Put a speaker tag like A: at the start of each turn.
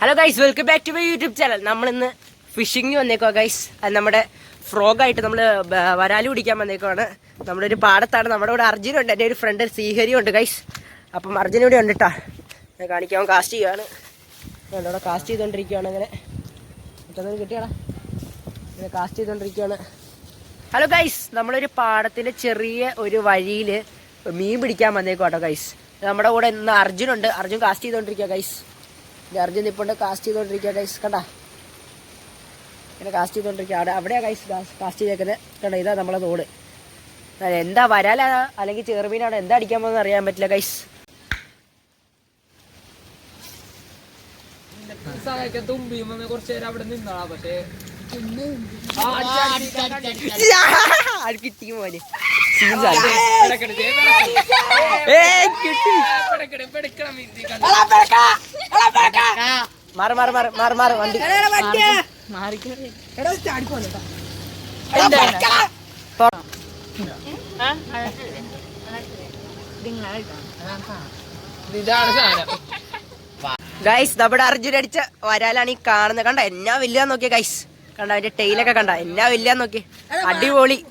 A: Hello guys welcome back to my YouTube channel നമ്മളിന്ന് fishing വന്നേക്കുവാ guys അത് നമ്മുടെ ഫ്രോഗായിട്ട് നമ്മൾ വരാലി പിടിക്കാൻ വന്നേക്കുവാണ്. നമ്മുടെ ഒരു പാടത്താണ്. നമ്മുടെ ഇവിടെ അർജുനുണ്ട്. എന്റെ ഒരു ഫ്രണ്ട് ഉണ്ട് ഗൈസ് അപ്പം അർജുന ഇവിടെ ഉണ്ട് കേട്ടോ ഞാൻ കാണിക്കാൻ കാസ്റ്റ് ചെയ്യുകയാണ് ഞാൻ ഇവിടെ കാസ്റ്റ് ചെയ്തുകൊണ്ടിരിക്കുകയാണ് അങ്ങനെ മറ്റൊന്നും കിട്ടിയാടാ. ഇങ്ങനെ കാസ്റ്റ് ചെയ്തുകൊണ്ടിരിക്കുകയാണ് ഹലോ ഗൈസ് നമ്മളൊരു പാടത്തിന്റെ ചെറിയ ഒരു വഴിയിൽ മീൻ പിടിക്കാൻ വന്നേക്കും കേട്ടോ ഗൈസ് നമ്മുടെ കൂടെ ഇന്ന് അർജുനുണ്ട്. അർജുൻ കാസ്റ്റ് ചെയ്തുകൊണ്ടിരിക്കുക ഗൈസ് അർജുൻ ഇപ്പോണ്ട് കാസ്റ്റ് ചെയ്തോണ്ടിരിക്കുക ഗൈസ് കണ്ടാ? ഇങ്ങനെ കാസ്റ്റ് ചെയ്തോണ്ടിരിക്കുക അവിടെ അവിടെയാ ഗൈസ് കാസ്റ്റ് ചെയ്തേക്കുന്നത് കണ്ട? ഇതാ നമ്മളെ തോട്. അത് എന്താ വരാലാ? അല്ലെങ്കിൽ ചെറുമീനാണ്? എന്താ അടിക്കാൻ പോകുന്നത് അറിയാൻ പറ്റില്ല ഗൈസ്
B: കുറച്ച് നേരം അവിടെ നിന്നാളാ. പക്ഷേ
A: കിട്ടി മോനെ. കിട്ടി. മാറി മാറി മാറി മാറി മാറി വണ്ടി. തൊ-
B: ഇതാണ് സാധനം.
A: ഗൈസ് നമ്മുടെ അർജുൻ അടിച്ച വരാലാണ് ഈ കാണുന്നത്. കണ്ട? എന്നാ വലിയ നോക്കിയ ഗൈസ് കണ്ട അതിന്റെ ടെയിലൊക്കെ കണ്ട? എന്നാ വലിയ നോക്കി അടിപൊളി.